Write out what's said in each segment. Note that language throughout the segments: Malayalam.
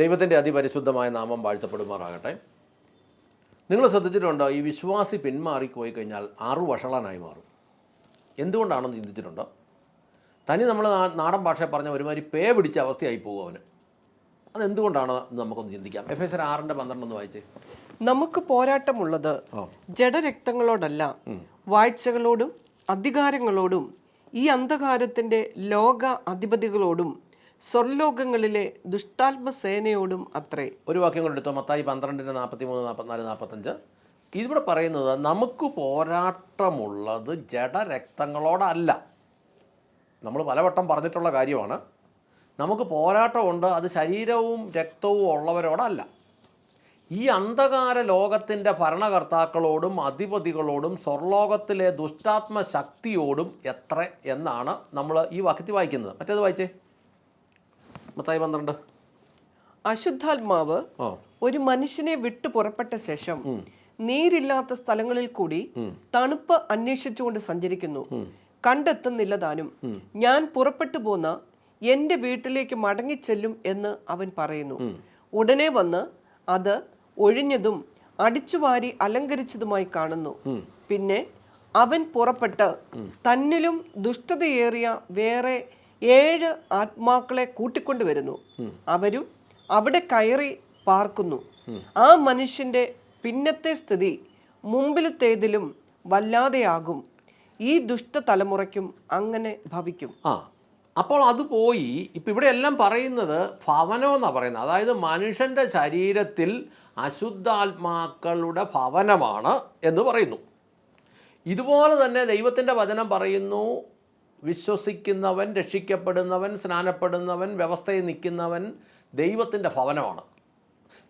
ദൈവത്തിന്റെ അതിപരിശുദ്ധമായ നാമം വാഴ്ത്തപ്പെടുമാറാകട്ടെ. നിങ്ങൾ ശ്രദ്ധിച്ചിട്ടുണ്ടോ ഈ വിശ്വാസി പിന്മാറിപ്പോയി കഴിഞ്ഞാൽ ആറു വഷളനായി മാറും. എന്തുകൊണ്ടാണെന്ന് ചിന്തിച്ചിട്ടുണ്ടോ? തനി നമ്മൾ നാടൻ ഭാഷ പറഞ്ഞ ഒരുമാതിരി പേ പിടിച്ച അവസ്ഥയായി പോകും അവന്. അതെന്തുകൊണ്ടാണ് നമുക്കൊന്ന് ചിന്തിക്കാം. എഫ് എസ് ആറിന്റെ പന്ത്രണ്ടൊന്ന് വായിച്ചേ. നമുക്ക് പോരാട്ടമുള്ളത് ജഡരക്തങ്ങളോടല്ല വാഴ്ചകളോടും അധികാരങ്ങളോടും ഈ അന്ധകാരത്തിന്റെ ലോക അധിപതികളോടും സ്വർലോകങ്ങളിലെ ദുഷ്ടാത്മസേനയോടും അത്രേ. ഒരു വാക്യം കൊണ്ട് എടുത്തോ? മത്തായി പന്ത്രണ്ടിന് നാൽപ്പത്തി മൂന്ന് നാൽപ്പത്തിനാല് നാൽപ്പത്തഞ്ച്. ഇതിവിടെ പറയുന്നത് നമുക്ക് പോരാട്ടമുള്ളത് ജഡരക്തങ്ങളോടല്ല. നമ്മൾ പലവട്ടം പറഞ്ഞിട്ടുള്ള കാര്യമാണ്. നമുക്ക് പോരാട്ടമുണ്ട് അത് ശരീരവും രക്തവും ഉള്ളവരോടല്ല. ഈ അന്ധകാര ലോകത്തിന്റെ ഭരണകർത്താക്കളോടും അധിപതികളോടും സ്വർലോകത്തിലെ ദുഷ്ടാത്മ ശക്തിയോടും എത്ര എന്നാണ് നമ്മൾ ഈ വാക്യത്തിൽ വായിക്കുന്നത്. മറ്റേത് വായിച്ചേ. മത്തായി പന്ത്രണ്ട്. അശുദ്ധാത്മാവ് ഒരു മനുഷ്യനെ വിട്ടു പുറപ്പെട്ട ശേഷം നീരില്ലാത്ത സ്ഥലങ്ങളിൽ കൂടി തണുപ്പ് അന്വേഷിച്ചുകൊണ്ട് സഞ്ചരിക്കുന്നു. കണ്ടെത്തുന്നില്ല താനും. ഞാൻ പുറപ്പെട്ടു പോന്ന എന്റെ വീട്ടിലേക്ക് മടങ്ങിച്ചെല്ലും എന്ന് അവൻ പറയുന്നു. ഉടനെ വന്ന് അത് ഒഴിഞ്ഞതും അടിച്ചുവാരി അലങ്കരിച്ചതുമായി കാണുന്നു. പിന്നെ അവൻ പുറപ്പെട്ട് തന്നിലും ദുഷ്ടതയേറിയ വേറെ ഏഴ് ആത്മാക്കളെ കൂട്ടിക്കൊണ്ടുവരുന്നു. അവരും അവിടെ കയറി പാർക്കുന്നു. ആ മനുഷ്യന്റെ പിന്നത്തെ സ്ഥിതി മുമ്പിലത്തേതിലും വല്ലാതെയാകും. ഈ ദുഷ്ട തലമുറയ്ക്കും അങ്ങനെ ഭവിക്കും. ആ അപ്പോൾ അത് പോയി. ഇപ്പം ഇവിടെ എല്ലാം പറയുന്നത് ഭവനം എന്നാണ് പറയുന്നത്. അതായത് മനുഷ്യന്റെ ശരീരത്തിൽ അശുദ്ധാത്മാക്കളുടെ ഭവനമാണ് എന്ന് പറയുന്നു. ഇതുപോലെ തന്നെ ദൈവത്തിന്റെ വചനം പറയുന്നു. വിശ്വസിക്കുന്നവൻ രക്ഷിക്കപ്പെടുന്നവൻ സ്നാനപ്പെടുന്നവൻ വ്യവസ്ഥയിൽ നിൽക്കുന്നവൻ ദൈവത്തിന്റെ ഭവനമാണ്.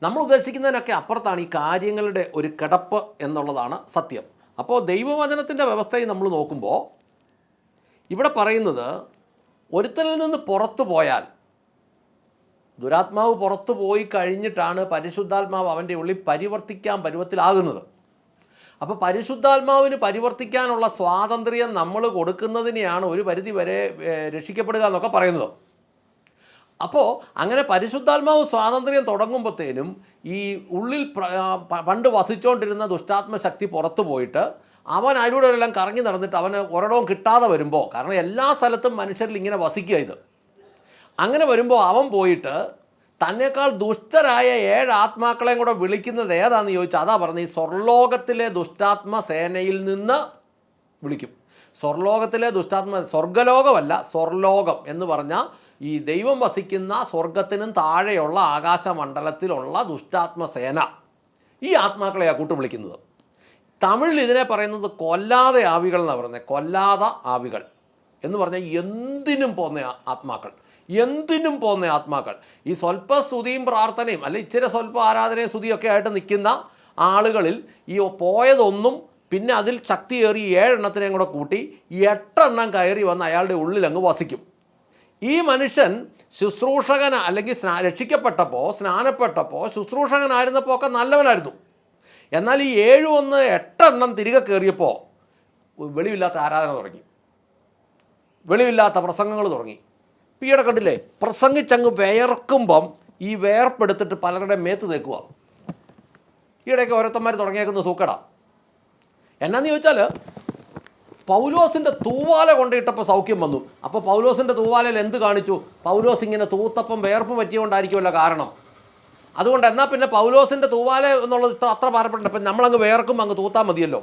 നമ്മൾ ഉദ്ദേശിക്കുന്നതിനൊക്കെ അപ്പുറത്താണ് ഈ കാര്യങ്ങളുടെ ഒരു കിടപ്പ് എന്നുള്ളതാണ് സത്യം. അപ്പോൾ ദൈവവചനത്തിന്റെ വ്യവസ്ഥയിൽ നമ്മൾ നോക്കുമ്പോൾ ഇവിടെ പറയുന്നത് ഒരുത്തനിൽ നിന്ന് പുറത്തു പോയാൽ ദുരാത്മാവ് പുറത്തു പോയി കഴിഞ്ഞിട്ടാണ് പരിശുദ്ധാത്മാവ് അവന്റെ ഉള്ളിൽ പരിവർത്തിക്കാൻ പരുവത്തിലാകുന്നത്. അപ്പോൾ പരിശുദ്ധാത്മാവിന് പരിവർത്തിക്കാനുള്ള സ്വാതന്ത്ര്യം നമ്മൾ കൊടുക്കുന്നതിനെയാണ് ഒരു പരിധി വരെ രക്ഷിക്കപ്പെടുക എന്നൊക്കെ പറയുന്നത്. അപ്പോൾ അങ്ങനെ പരിശുദ്ധാത്മാവ് സ്വാതന്ത്ര്യം തുടങ്ങുമ്പോഴത്തേനും ഈ ഉള്ളിൽ പണ്ട് വസിച്ചുകൊണ്ടിരുന്ന ദുഷ്ടാത്മ ശക്തി പുറത്തു പോയിട്ട് അവൻ അതിലൂടെ എല്ലാം കറങ്ങി നടന്നിട്ട് അവന് ഒരിടവും കിട്ടാതെ വരുമ്പോൾ കാരണം എല്ലാ സ്ഥലത്തും മനുഷ്യരിൽ ഇങ്ങനെ വസിക്കുക ഇത്. അങ്ങനെ വരുമ്പോൾ അവൻ പോയിട്ട് തന്നെക്കാൾ ദുഷ്ടരായ ഏഴ് ആത്മാക്കളെയും കൂടെ വിളിക്കുന്നത് ഏതാണെന്ന് ചോദിച്ചാൽ അതാ പറഞ്ഞത് ഈ സ്വർലോകത്തിലെ ദുഷ്ടാത്മ സേനയിൽ നിന്ന് വിളിക്കും. സ്വർലോകത്തിലെ ദുഷ്ടാത്മ സ്വർഗലോകമല്ല സ്വർലോകം എന്ന് പറഞ്ഞാൽ ഈ ദൈവം വസിക്കുന്ന സ്വർഗത്തിനും താഴെയുള്ള ആകാശമണ്ഡലത്തിലുള്ള ദുഷ്ടാത്മ സേന. ഈ ആത്മാക്കളെയാണ് കൂട്ടു വിളിക്കുന്നത് തമിഴിൽ ഇതിനെ പറയുന്നത് കൊല്ലാതെ ആവികൾ എന്നാണ് പറയുന്നത് കൊല്ലാത ആവികൾ എന്ന് പറഞ്ഞാൽ എന്തിനും പോകുന്ന ആത്മാക്കൾ. എന്തിനും പോകുന്ന ആത്മാക്കൾ. ഈ സ്വല്പ സ്തുതിയും പ്രാർത്ഥനയും അല്ലെ ഇച്ചിരി സ്വല്പ ആരാധനയും സ്തുതിയൊക്കെ ആയിട്ട് നിൽക്കുന്ന ആളുകളിൽ ഈ പോയതൊന്നും പിന്നെ അതിൽ ശക്തി ശക്തിയേറി ഏഴെണ്ണത്തിനെയും കൂടെ കൂട്ടി എട്ടെണ്ണം കയറി വന്ന് അയാളുടെ ഉള്ളിൽ അങ്ങ് വസിക്കും. ഈ മനുഷ്യൻ ശുശ്രൂഷകന അല്ലെങ്കിൽ സ്നാ രക്ഷിക്കപ്പെട്ടപ്പോൾ സ്നാനപ്പെട്ടപ്പോൾ ശുശ്രൂഷകനായിരുന്നപ്പോൾ ഒക്കെ നല്ലവനായിരുന്നു. എന്നാൽ ഈ ഏഴ് ഒന്ന് എട്ടെണ്ണം തിരികെ കയറിയപ്പോൾ വെളിവില്ലാത്ത ആരാധന തുടങ്ങി. വെളിവില്ലാത്ത പ്രസംഗങ്ങൾ തുടങ്ങി. ഈയിടെ കണ്ടില്ലേ? പ്രസംഗിച്ചങ്ങ് വേർക്കുമ്പം ഈ വേർപ്പെടുത്തിട്ട് പലരുടെ മേത്ത് തേക്കുക ഈയിടെയൊക്കെ ഓരോരുത്തന്മാർ തുടങ്ങിയേക്കുന്ന സൂക്കട എന്നാന്ന് ചോദിച്ചാൽ പൗലോസിന്റെ തൂവാല കൊണ്ടിട്ടപ്പോൾ സൗഖ്യം വന്നു. അപ്പോൾ പൗലോസിന്റെ തൂവാലയിൽ എന്ത് കാണിച്ചു? പൗലോസ് ഇങ്ങനെ തൂത്തപ്പം വേർപ്പ് പറ്റിയോണ്ടായിരിക്കുമല്ലോ കാരണം. അതുകൊണ്ട് എന്നാൽ പിന്നെ പൗലോസിന്റെ തൂവാല എന്നുള്ളത് ഇത്ര അത്ര ഭാരപ്പെട്ടില്ല അപ്പം നമ്മളങ്ങ് വേർക്കും അങ്ങ് തൂത്താൽ മതിയല്ലോ.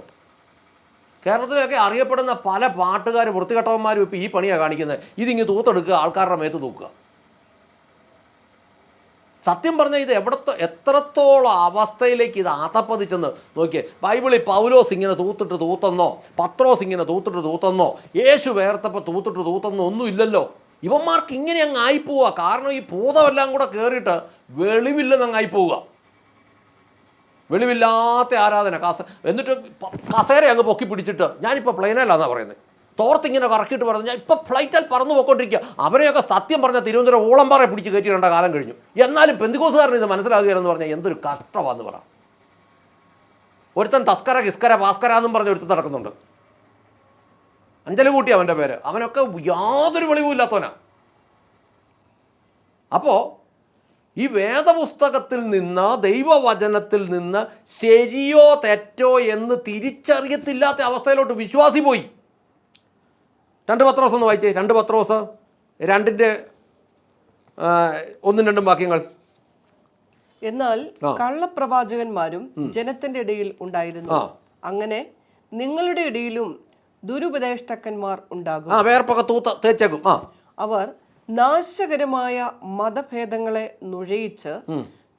കേരളത്തിലൊക്കെ അറിയപ്പെടുന്ന പല പാട്ടുകാരും വൃത്തികെട്ടവന്മാരും ഇപ്പോൾ ഈ പണിയാണ് കാണിക്കുന്നത്. ഇതിങ്ങ് തൂത്തെടുക്കുക ആൾക്കാരുടെ മേത്ത് തൂക്കുക. സത്യം പറഞ്ഞാൽ ഇത് എവിടത്തെ എത്രത്തോളം അവസ്ഥയിലേക്ക് ഇത് ആത്തപ്പതിച്ചെന്ന് നോക്കിയേ. ബൈബിളിൽ പൗലോസ് ഇങ്ങനെ തൂത്തിട്ട് തൂത്തെന്നോ പത്രോസ് ഇങ്ങനെ തൂത്തിട്ട് തൂത്തെന്നോ യേശു വേർത്തപ്പോൾ തൂത്തിട്ട് തൂത്തെന്നോ ഒന്നും ഇല്ലല്ലോ. ഇവന്മാർക്ക് ഇങ്ങനെ അങ്ങ് ആയിപ്പോവുക കാരണം ഈ ഭൂതമെല്ലാം കൂടെ കയറിയിട്ട് വെളിവില്ലെന്ന് അങ്ങ് ആയിപ്പോവുക വെളിവില്ലാത്ത ആരാധന. കാസ എന്നിട്ട് കസേര അങ്ങ് പൊക്കി പിടിച്ചിട്ട് ഞാനിപ്പോൾ പ്ലെയിനല്ലാന്നാണ് പറയുന്നത്. തോർത്തിങ്ങനെ കറക്കിയിട്ട് പറഞ്ഞു ഞാൻ ഇപ്പോൾ ഫ്ലൈറ്റിൽ പറന്നു പോയിക്കൊണ്ടിരിക്കുക അവരെയൊക്കെ സത്യം പറഞ്ഞ തിരുവനന്തപുരം ഓളംപാറ പിടിച്ച് കയറ്റിയിടേണ്ട കാലം കഴിഞ്ഞു. എന്നാലും പെന്തുകോസുകാരൻ ഇത് മനസ്സിലാകുകയെന്ന് പറഞ്ഞാൽ എന്തൊരു കഷ്ടമാണെന്ന് പറ. ഒരുത്തൻ തസ്കര കിസ്കര ഭാസ്കര എന്നും പറഞ്ഞ് ഒരുത്തൻ നടക്കുന്നുണ്ട്. അഞ്ചലുകൂട്ടി അവന്റെ പേര്. അവനൊക്കെ യാതൊരു വെളിവും ഇല്ലാത്തവനാ അപ്പോൾ ഈ വേദപുസ്തകത്തിൽ നിന്ന് ദൈവവചനത്തിൽ നിന്ന് ശരിയോ തെറ്റോ എന്ന് തിരിച്ചറിയത്തില്ലാത്ത അവസ്ഥയിലോട്ട് വിശ്വാസി പോയി. രണ്ട് പത്രോസ് ഒന്ന് വായിച്ചേ. രണ്ട് പത്രോസ് രണ്ടിന്റെ ഒന്നും രണ്ടും വാക്യങ്ങൾ. എന്നാൽ. കള്ളപ്രവാചകന്മാരും ജനത്തിന്റെ ഇടയിൽ ഉണ്ടായിരുന്നു. അങ്ങനെ നിങ്ങളുടെ ഇടയിലും ദുരുപദേഷ്ടക്കന്മാർ ഉണ്ടാകും. അവർ നാശകരമായ മതഭേദങ്ങളെ നുഴയിച്ച്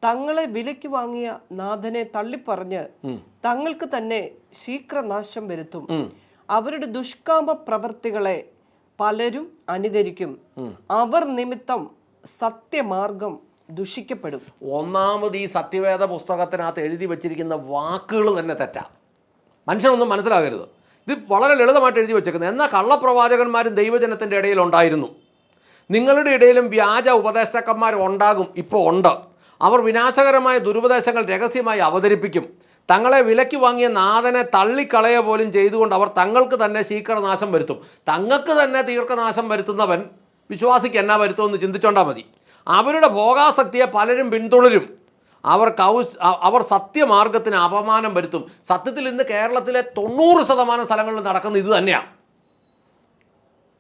തങ്ങളെ വിലയ്ക്ക് വാങ്ങിയ നാഥനെ തള്ളിപ്പറഞ്ഞ് തങ്ങൾക്ക് തന്നെ ശീഘ്രനാശം വരുത്തും. അവരുടെ ദുഷ്കാമ പ്രവർത്തികളെ പലരും അനുകരിക്കും. അവർ നിമിത്തം സത്യമാർഗം ദുഷിക്കപ്പെടും. ഒന്നാമത് ഈ സത്യവേദ പുസ്തകത്തിനകത്ത് എഴുതി വച്ചിരിക്കുന്ന വാക്കുകൾ തന്നെ തെറ്റാ. മനുഷ്യനൊന്നും മനസ്സിലാകരുത്. ഇത് വളരെ ലളിതമായിട്ട് എഴുതി വെച്ചേക്കുന്നത് എന്നാൽ കള്ളപ്രവാചകന്മാരും ദൈവജനത്തിന്റെ ഇടയിൽ ഉണ്ടായിരുന്നു. നിങ്ങളുടെ ഇടയിലും വ്യാജ ഉപദേഷ്ടാക്കന്മാർ ഉണ്ടാകും. ഇപ്പോൾ ഉണ്ട്. അവർ വിനാശകരമായ ദുരുപദേശങ്ങൾ രഹസ്യമായി അവതരിപ്പിക്കും. തങ്ങളെ വിലയ്ക്ക് വാങ്ങിയ നാഥനെ തള്ളിക്കളയ പോലും ചെയ്തുകൊണ്ട് അവർ തങ്ങൾക്ക് തന്നെ ശീകരനാശം വരുത്തും. തങ്ങൾക്ക് തന്നെ തീർക്കനാശം വരുത്തുന്നവൻ വിശ്വാസിക്ക് എന്നാ വരുത്തുമെന്ന് ചിന്തിച്ചോണ്ടാൽ മതി. അവരുടെ ഭോഗാസക്തിയെ പലരും പിന്തുടരും. അവർ കൗസ് അവർ സത്യമാർഗത്തിന് അപമാനം വരുത്തും. സത്യത്തിൽ ഇന്ന് കേരളത്തിലെ തൊണ്ണൂറ് ശതമാനം സ്ഥലങ്ങളിൽ നടക്കുന്ന ഇത് തന്നെയാണ്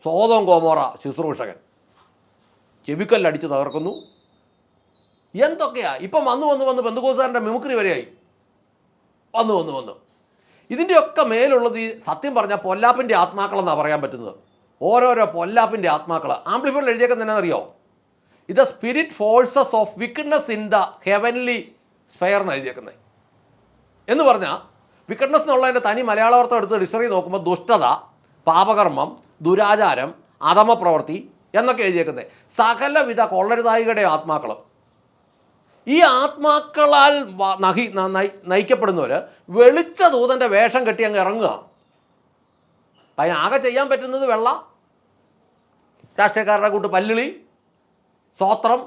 സോതം കോമോറ ശുശ്രൂഷകൻ. ചെവിക്കല്ലടിച്ച് തകർക്കുന്നു. എന്തൊക്കെയാ? ഇപ്പം വന്നു വന്ന് വന്ന് ബന്ധുഗോസാറിന്റെ മിമിക്രി വരെയായി. വന്നു വന്നു വന്നു. ഇതിന്റെയൊക്കെ മേലുള്ളത് ഈ സത്യം പറഞ്ഞാൽ പൊല്ലാപ്പിന്റെ ആത്മാക്കളെന്നാണ് പറയാൻ പറ്റുന്നത്. ഓരോരോ പൊല്ലാപ്പിന്റെ ആത്മാക്കൾ ആംപ്ലിഫയറിൽ എഴുതിയേക്കുന്നത് എന്നാണെന്നറിയോ? ഇത് spirit forces of wickedness in the heavenly sphere എന്ന് എഴുതിയേക്കുന്നത്. എന്ന് പറഞ്ഞാൽ വിക്കഡ്നെസ് എന്നുള്ളതിന്റെ തനി മലയാള വാർത്ത എടുത്ത് ഡിക്ഷണറി നോക്കുമ്പോൾ ദുഷ്ടത പാപകർമ്മം ദുരാചാരം അധമപ്രവൃത്തി എന്നൊക്കെ എഴുതിയേക്കുന്നത്. സകലവിധ കൊള്ളരുതായികളുടെ ആത്മാക്കൾ ഈ ആത്മാക്കളാൽ നഹി നയിക്കപ്പെടുന്നവർ വെളിച്ച ദൂതന്റെ വേഷം കെട്ടി അങ്ങ് ഇറങ്ങുക. അതിനാകെ ചെയ്യാൻ പറ്റുന്നത് വെള്ള രാഷ്ട്രീയക്കാരുടെ കൂട്ട് പല്ലിളി സ്വോത്രം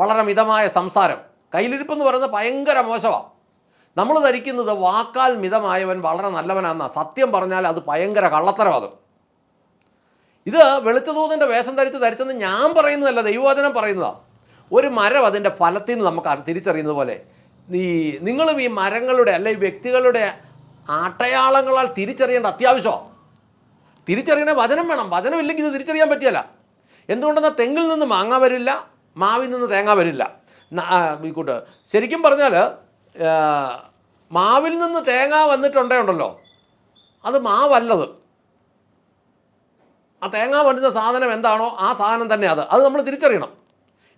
വളരെ മിതമായ സംസാരം. കയ്യിലിരിപ്പെന്ന് പറയുന്നത് ഭയങ്കര മോശമാണ് നമ്മൾ ധരിക്കുന്നത് വാക്കാൽ മിതമായവൻ വളരെ നല്ലവനാണെന്നാണ് സത്യം പറഞ്ഞാൽ അത് ഭയങ്കര കള്ളത്തരമാണ് ഇത് വെളിച്ചതൂതന്റെ വേഷം ധരിച്ച് ധരിച്ചെന്ന് ഞാൻ പറയുന്നതല്ല ദൈവവചനം പറയുന്നതാണ് ഒരു മരം അതിന്റെ ഫലത്തിൽ നിന്ന് നമുക്ക് തിരിച്ചറിയുന്നത് പോലെ ഈ നിങ്ങളും ഈ മരങ്ങളുടെ അല്ലെ വ്യക്തികളുടെ ആട്ടയാളങ്ങളാൽ തിരിച്ചറിയേണ്ട അത്യാവശ്യമാണ് തിരിച്ചറിയണേ വചനം വേണം. വചനം ഇല്ലെങ്കിൽ ഇത് തിരിച്ചറിയാൻ പറ്റിയല്ല. എന്തുകൊണ്ടെന്നാൽ തെങ്ങിൽ നിന്ന് മാങ്ങ വരില്ല മാവിൽ നിന്ന് തേങ്ങ വരില്ല. കൂട്ട്. ശരിക്കും പറഞ്ഞാൽ മാവിൽ നിന്ന് തേങ്ങ വന്നിട്ടുണ്ടേ ഉണ്ടല്ലോ. അത് മാവല്ലത്. ആ തേങ്ങ വണ്ടുന്ന സാധനം എന്താണോ ആ സാധനം തന്നെ അത്. അത് നമ്മൾ തിരിച്ചറിയണം.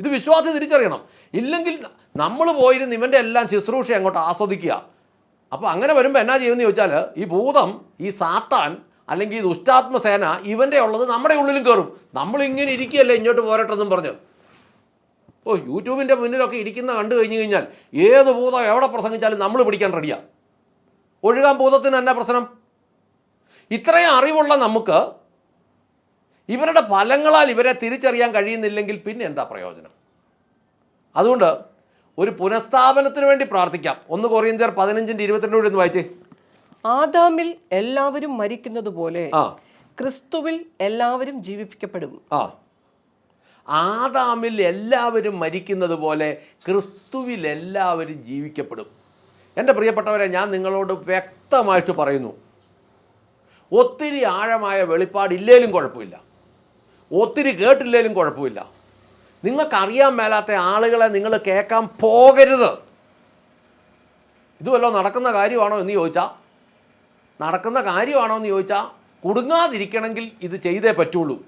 ഇത് വിശ്വാസി തിരിച്ചറിയണം. ഇല്ലെങ്കിൽ നമ്മൾ പോയിരുന്ന് ഇവന്റെ എല്ലാം ശുശ്രൂഷ അങ്ങോട്ട് ആസ്വദിക്കുക. അപ്പോൾ അങ്ങനെ വരുമ്പോൾ എന്നാ ചെയ്യുമെന്ന് ചോദിച്ചാൽ ഈ ഭൂതം ഈ സാത്താൻ അല്ലെങ്കിൽ ഈ ദുഷ്ടാത്മസേന ഇവന്റെ ഉള്ളത് നമ്മുടെ ഉള്ളിലും കയറും നമ്മളിങ്ങനെ ഇരിക്കുകയല്ലേ ഇങ്ങോട്ട് പോരട്ടെന്നും പറഞ്ഞു. ഓ യൂട്യൂബിന്റെ മുന്നിലൊക്കെ ഇരിക്കുന്ന കണ്ടു കഴിഞ്ഞ് കഴിഞ്ഞാൽ ഏത് ഭൂതം എവിടെ പ്രസംഗിച്ചാലും നമ്മൾ പിടിക്കാൻ റെഡിയാണ് ഒഴുകാൻ ഭൂതത്തിന് എന്നാ പ്രശ്നം? ഇത്രയും അറിവുള്ള നമുക്ക് ഇവരുടെ ഫലങ്ങളാൽ ഇവരെ തിരിച്ചറിയാൻ കഴിയുന്നില്ലെങ്കിൽ പിന്നെ എന്താ പ്രയോജനം? അതുകൊണ്ട് ഒരു പുനഃസ്ഥാപനത്തിന് വേണ്ടി പ്രാർത്ഥിക്കാം. ഒന്ന് കൊറിയന്തിയർ പതിനഞ്ചിന്റെ ഇരുപത്തിരണ്ട് കൂടി ഒന്ന് വായിച്ചേ. ആദാമിൽ എല്ലാവരും മരിക്കുന്നത് പോലെ ക്രിസ്തുവിൽ എല്ലാവരും ജീവിപ്പിക്കപ്പെടും. ആ. ആദാമിൽ എല്ലാവരും മരിക്കുന്നത് പോലെ ക്രിസ്തുവിൽ എല്ലാവരും ജീവിക്കപ്പെടും. എന്റെ പ്രിയപ്പെട്ടവരെ ഞാൻ നിങ്ങളോട് വ്യക്തമായിട്ട് പറയുന്നു. ഒത്തിരി ആഴമായ വെളിപ്പാടില്ലേലും കുഴപ്പമില്ല. ഒത്തിരി കേട്ടില്ലേലും കുഴപ്പമില്ല. നിങ്ങൾക്കറിയാൻ മേലാത്ത ആളുകളെ നിങ്ങൾ കേൾക്കാൻ പോകരുത്. ഇതുവല്ലോ നടക്കുന്ന കാര്യമാണോ എന്ന് ചോദിച്ചാൽ നടക്കുന്ന കാര്യമാണോ എന്ന് ചോദിച്ചാൽ കുടുങ്ങാതിരിക്കണമെങ്കിൽ ഇത് ചെയ്തേ പറ്റുള്ളൂ.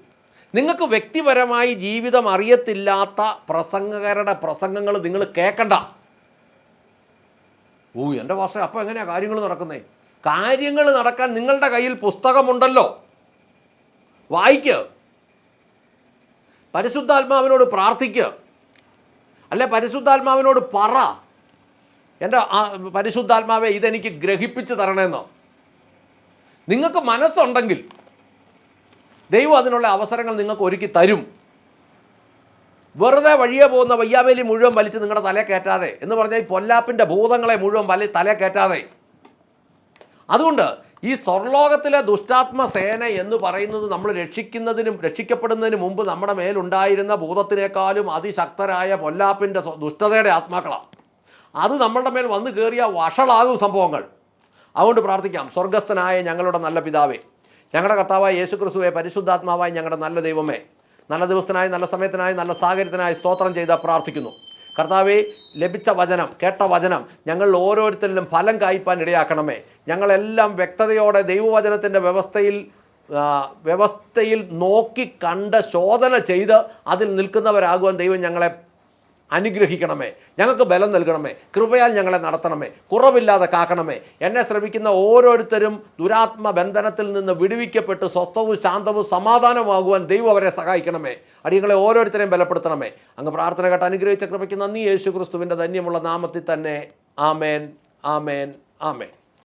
നിങ്ങൾക്ക് വ്യക്തിപരമായി ജീവിതം അറിയത്തില്ലാത്ത പ്രസംഗകരുടെ പ്രസംഗങ്ങൾ നിങ്ങൾ കേൾക്കണ്ട. ഓ എന്റെ ഭാഷ അപ്പോൾ എങ്ങനെയാണ് കാര്യങ്ങൾ നടക്കുന്നത് കാര്യങ്ങൾ നടക്കാൻ നിങ്ങളുടെ കയ്യിൽ പുസ്തകമുണ്ടല്ലോ. വായിക്ക്. പരിശുദ്ധാത്മാവിനോട് പ്രാർത്ഥിക്കുക. അല്ലെ പരിശുദ്ധാത്മാവിനോട് പറ. എന്റെ പരിശുദ്ധാത്മാവെ ഇതെനിക്ക് ഗ്രഹിപ്പിച്ച് തരണമെന്നോ? നിങ്ങൾക്ക് മനസ്സുണ്ടെങ്കിൽ ദൈവം അതിനുള്ള അവസരങ്ങൾ നിങ്ങൾക്ക് ഒരുക്കി തരും. വെറുതെ വഴിയെ പോകുന്ന വയ്യാവേലി മുഴുവൻ വലിച്ച് നിങ്ങളുടെ തലയെ കയറ്റാതെ എന്ന് പറഞ്ഞാൽ പൊല്ലാപ്പിന്റെ ഭൂതങ്ങളെ മുഴുവൻ വലി തലയെ കയറ്റാതെ. അതുകൊണ്ട് ഈ സ്വർലോകത്തിലെ ദുഷ്ടാത്മ സേന എന്ന് പറയുന്നത് നമ്മൾ രക്ഷിക്കുന്നതിനും രക്ഷിക്കപ്പെടുന്നതിന് മുമ്പ് നമ്മുടെ മേലുണ്ടായിരുന്ന ഭൂതത്തിനേക്കാളും അതിശക്തരായ പൊല്ലാപ്പിന്റെ ദുഷ്ടതയുടെ ആത്മാക്കളാണ്. അത് നമ്മളുടെ മേൽ വന്നു കയറിയ വഷളാകും സംഭവങ്ങൾ. അതുകൊണ്ട് പ്രാർത്ഥിക്കാം. സ്വർഗസ്ഥനായ ഞങ്ങളുടെ നല്ല പിതാവേ ഞങ്ങളുടെ കർത്താവായ യേശു ക്രിസ്തുവെ പരിശുദ്ധാത്മാവായ ഞങ്ങളുടെ നല്ല ദൈവമേ നല്ല ദിവസത്തിനായി നല്ല സമയത്തിനായി നല്ല സാഹചര്യത്തിനായി സ്തോത്രം ചെയ്ത് പ്രാർത്ഥിക്കുന്നു. കർത്താവെ ലഭിച്ച വചനം കേട്ട വചനം ഞങ്ങൾ ഓരോരുത്തരിലും ഫലം കായ്പാൻ ഇടയാക്കണമേ. ഞങ്ങളെല്ലാം വ്യക്തതയോടെ ദൈവവചനത്തിന്റെ വ്യവസ്ഥയിൽ വ്യവസ്ഥയിൽ നോക്കി കണ്ട് ശോധന ചെയ്ത് അതിൽ നിൽക്കുന്നവരാകുവാൻ ദൈവം ഞങ്ങളെ അനുഗ്രഹിക്കണമേ. ഞങ്ങൾക്ക് ബലം നൽകണമേ. കൃപയാൽ ഞങ്ങളെ നടത്തണമേ. കുറവില്ലാതെ കാക്കണമേ. എന്നെ ശ്രമിക്കുന്ന ഓരോരുത്തരും ദുരാത്മ ബന്ധനത്തിൽ നിന്ന് വിടുവിക്കപ്പെട്ട് സ്വസ്ഥവും ശാന്തവും സമാധാനമാകുവാൻ ദൈവം അവരെ സഹായിക്കണമേ. അടിയങ്ങളെ ഓരോരുത്തരെയും ബലപ്പെടുത്തണമേ. അങ്ങ് പ്രാർത്ഥന കേട്ട് അനുഗ്രഹിച്ച കൃപയ്ക്ക് നന്ദി. യേശു ക്രിസ്തുവിന്റെ ധന്യമുള്ള നാമത്തിൽ തന്നെ ആമേൻ ആമേൻ ആമേൻ.